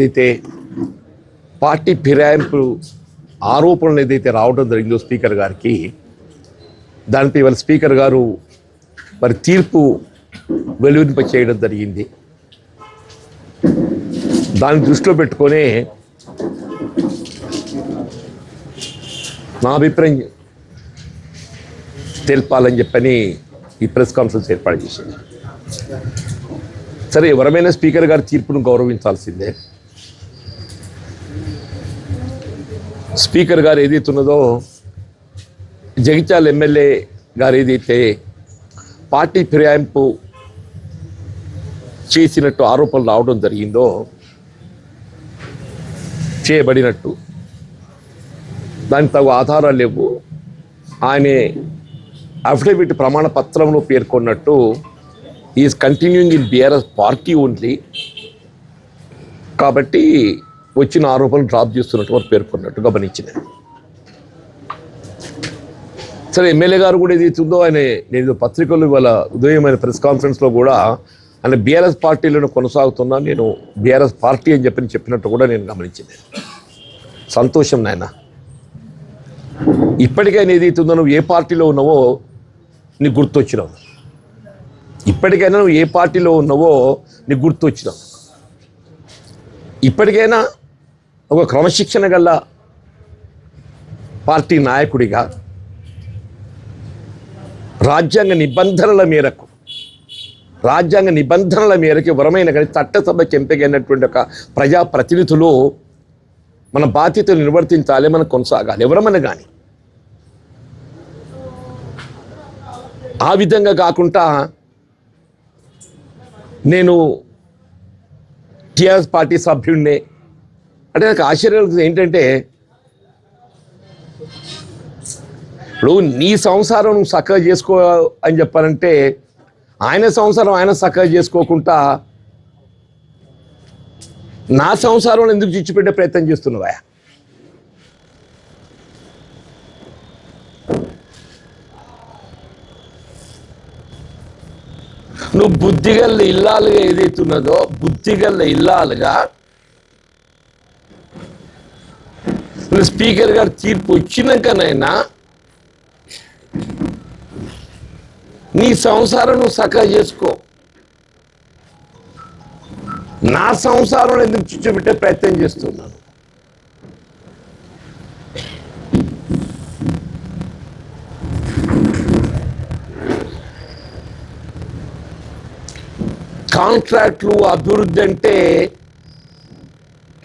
ఏదైతే పార్టీ ఫిరాయింపు ఆరోపణలు ఏదైతే రావడం జరిగిందో స్పీకర్ గారికి దానిపై వాళ్ళ స్పీకర్ గారు మరి తీర్పు వెలువరింప చేయడం జరిగింది. దాన్ని దృష్టిలో పెట్టుకొని నా అభిప్రాయం తెలపాలని చెప్పని ఈ ప్రెస్ కాన్ఫరెన్స్ ఏర్పాటు చేసింది. సరే ఎవరమైనా స్పీకర్ గారి తీర్పును గౌరవించాల్సిందే. స్పీకర్ గారు ఏదైతున్నదో జగిత్యాల ఎమ్మెల్యే గారు ఏదైతే పార్టీ ఫిరాయింపు చేసినట్టు ఆరోపణలు రావడం జరిగిందో చేయబడినట్టు. దానికి తగు ఆధారాలు లేవు. ఆయన అఫిడవిట్ ప్రమాణ పత్రంలో పేర్కొన్నట్టు is continuing in BRS party only కాబట్టి వచ్చిన ఆరోపణలు డ్రాప్ చేస్తున్నట్టు వారు పేర్కొన్నట్టు గమనించిన సరే ఎమ్మెల్యే గారు కూడా ఏదైతుందో ఆయన నేను పత్రికలు ఇవాళ ఉదయమైన ప్రెస్ కాన్ఫరెన్స్లో కూడా ఆయన బీఆర్ఎస్ పార్టీలను కొనసాగుతున్నా నేను బీఆర్ఎస్ పార్టీ అని చెప్పి చెప్పినట్టు కూడా నేను గమనించింది సంతోషం నాయన. ఇప్పటికైనా ఏదైతుందో ఉందో నువ్వు ఏ పార్టీలో ఉన్నావో నీకు గుర్తొచ్చినావు. ఇప్పటికైనా నువ్వు ఏ పార్టీలో ఉన్నావో నీకు గుర్తొచ్చినావు. ఇప్పటికైనా ఒక క్రమశిక్షణ గల పార్టీ నాయకుడిగా రాజ్యాంగ నిబంధనల మేరకు రాజ్యాంగ నిబంధనల మేరకు వరమైన కానీ చట్టసభకి ఎంపికైనటువంటి ఒక ప్రజాప్రతినిధులు మన బాధ్యతలు నిర్వర్తించాలి మనం కొనసాగాలి. ఎవరమైనా కానీ ఆ విధంగా కాకుండా నేను టిఆర్ఎస్ పార్టీ సభ్యుడినే అంటే నాకు ఆశ్చర్యం ఏంటంటే ఇప్పుడు నీ సంసారం నువ్వు చక్కగా చేసుకో అని చెప్పానంటే ఆయన సంసారం ఆయన చక్కగా చేసుకోకుండా నా సంసారం ఎందుకు చిచ్చిపెట్టే ప్రయత్నం చేస్తున్నావా? నువ్వు బుద్ధిగల్ల ఇల్లాలుగా ఏదైతున్నదో బుద్ధిగల్ల ఇల్లాలుగా ఇప్పుడు స్పీకర్ గారు తీర్పు ఇచ్చినాకనైనా నీ సంసారం నువ్వు చక్కగా చేసుకో. నా సంసారం ఎందుకు చిచ్చుపెట్టే ప్రయత్నం చేస్తున్నాను? కాంట్రాక్ట్లు అభివృద్ధి అంటే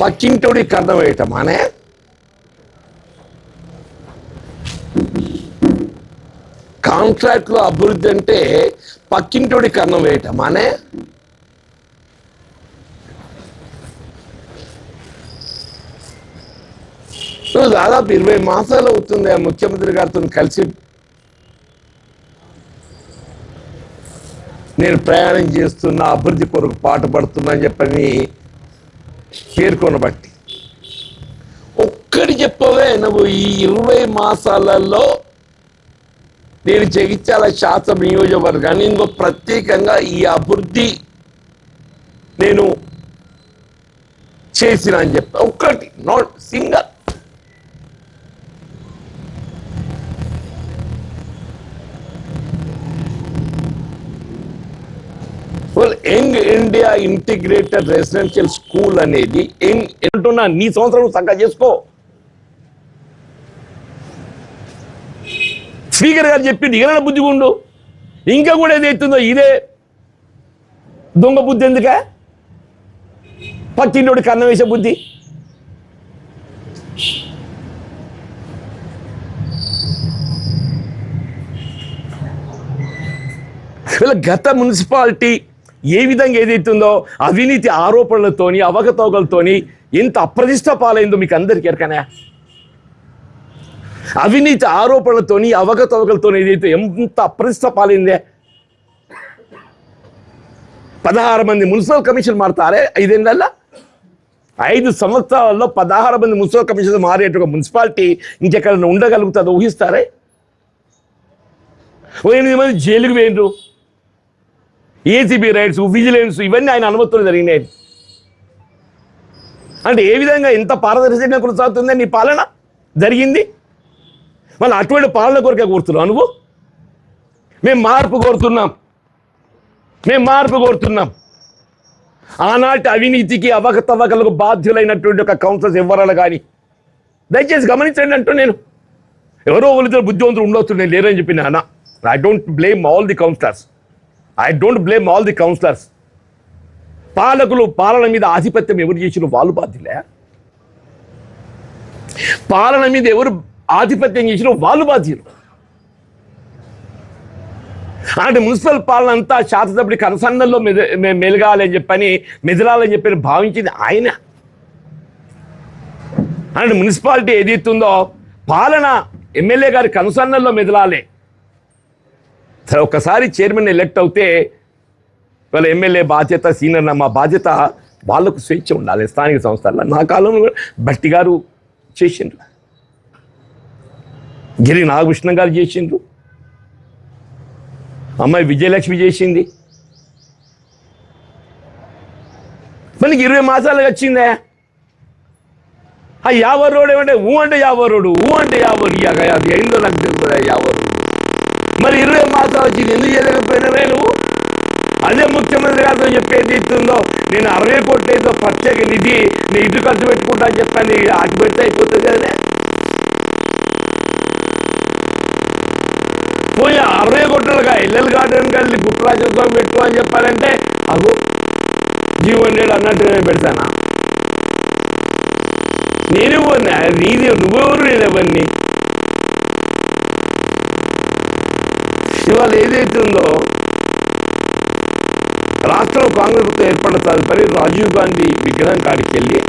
పక్కింటోడికి అర్థమయ్యటమానే? కాంట్రాక్ట్లో అభివృద్ధి అంటే పక్కింటోడి కన్నం వేయటం అనే దాదాపు ఇరవై మాసాలు అవుతుంది ఆ ముఖ్యమంత్రి గారితో కలిసి. నేను ప్రయాణం చేస్తున్నా అభివృద్ధి కొరకు పాటు పడుతున్నా అని చెప్పని పేర్కొనబట్టి. ఒక్కడి చెప్పవే నువ్వు ఈ ఇరవై మాసాలలో నేను జగిత్యాల శాస్త్ర నియోజకవర్గాన్ని ఇంకో ప్రత్యేకంగా ఈ అభివృద్ధి నేను చేసిన అని చెప్పి ఒక్కటి not single. Full young India integrated residential school అనేది యంగ్ నీ సంవత్సరం చక్కగా చేసుకో. స్పీకర్ గారు చెప్పింది ఇగన బుద్ధి ఉండు ఇంకా కూడా ఏదైతుందో ఇదే. దొంగ బుద్ధి ఎందుకే? పక్కింటోడి కన్నం వేసే బుద్ధి. వీళ్ళ గత మున్సిపాలిటీ ఏ విధంగా ఏదైతుందో అవినీతి ఆరోపణలతోని అవకతవకలతోని ఎంత అప్రతిష్ట పాలైందో మీకు అందరికీ ఎరకనా? అవినీతి ఆరోపణలతోని అవకతవకలతో ఏదైతే ఎంత అప్రతిష్ట పాలైందే? పదహారు మంది మున్సిపల్ కమిషన్ మారుతారే ఐదేళ్ళల్లో ఐదు సంవత్సరాల్లో పదహారు మంది మున్సిపల్ కమిషన్ మారేట మున్సిపాలిటీ ఇంకెక్కడ ఉండగలుగుతుందో? ఊహిస్తారే? ఓ ఎనిమిది మంది జైలుకు వేయండు ఏసీబీ రైట్స్ విజిలెన్స్ ఇవన్నీ ఆయన అనుమతులు జరిగినాయి. అంటే ఏ విధంగా ఎంత పారదర్శకంగా కొనసాగుతుందని నీ పాలన? జరిగింది? మళ్ళీ అటువంటి పాలన కొరకే కోరుతున్నావు నువ్వు? మేము మార్పు కోరుతున్నాం. మేము మార్పు కోరుతున్నాం. ఆనాటి అవినీతికి అవకతవకలకు బాధ్యులైనటువంటి ఒక కౌన్సిల్స్ ఎవరాలు కానీ దయచేసి గమనించండి అంటూ నేను. ఎవరో ఒకరిద్దరు బుద్ధివంతులు ఉండొచ్చు నేను లేరని చెప్పిన అన్న I don't blame all the councillors I don't blame all the councillors పాలకులు పాలన మీద ఆధిపత్యం ఎవరు చేసిన వాళ్ళు బాధ్యులే. పాలన మీద ఎవరు ఆధిపత్యం చేసిన వాళ్ళు బాధ్యులు. అలాంటి మున్సిపల్ పాలన అంతా శాసనసభ్యుడికి అనుసంధానంలో మెద మెలగాలని చెప్పని మెదలాలని చెప్పని భావించింది ఆయన. అలాంటి మున్సిపాలిటీ ఏదైతుందో పాలన ఎమ్మెల్యే గారి కనుసన్నల్లో మెదలాలి. సరే ఒక్కసారి చైర్మన్ ఎలెక్ట్ అవుతే వాళ్ళ ఎమ్మెల్యే బాధ్యత సీనియర్ నా- మా బాధ్యత వాళ్ళకు స్వేచ్ఛ ఉండాలి. స్థానిక సంస్థల్లో నా కాలంలో కూడా భట్టి గారు చేసిండ్రు. గిరి నాగభూషణం గారు చేసిండ్రు. అమ్మాయి విజయలక్ష్మి చేసింది. మనకి ఇరవై మాసాలకు వచ్చిందే ఆ యావర్ రోడ్ ఏమంటే ఊ అంటే యావర్ రోడ్ ఊ అంటే యావర్ అది అయిందో నాకు తెలుసు యావర్ మరి ఇరవై మాసాలు వచ్చింది ఎందుకు చేయలేకపోయినవే నువ్వు? అదే ముఖ్యమంత్రి గారితో చెప్పేది ఇస్తుందో నేను అరవై కోట్లు ఏదో ప్రత్యేక నిధి నీ ఇటు ఖర్చు పెట్టుకుంటా అని చెప్పాను అటు పెడితే అయిపోతుంది కదా పోయి అరవై కోట్లుగా గార్డెన్ కలిసి గుట్టరాజ పెట్టు అని చెప్పారంటే అగు జీ రెడ్డి అన్నట్టు నేను పెడతానా? నేను ఇవ్వను నీది నువ్వెవరు నేను ఇవన్నీ ఇవాళ ఏదైతే ఉందో రాష్ట్రంలో కాంగ్రెస్ ప్రభుత్వం ఏర్పడిన తదుపరి రాజీవ్ గాంధీ విగ్రహం కాడికి వెళ్ళి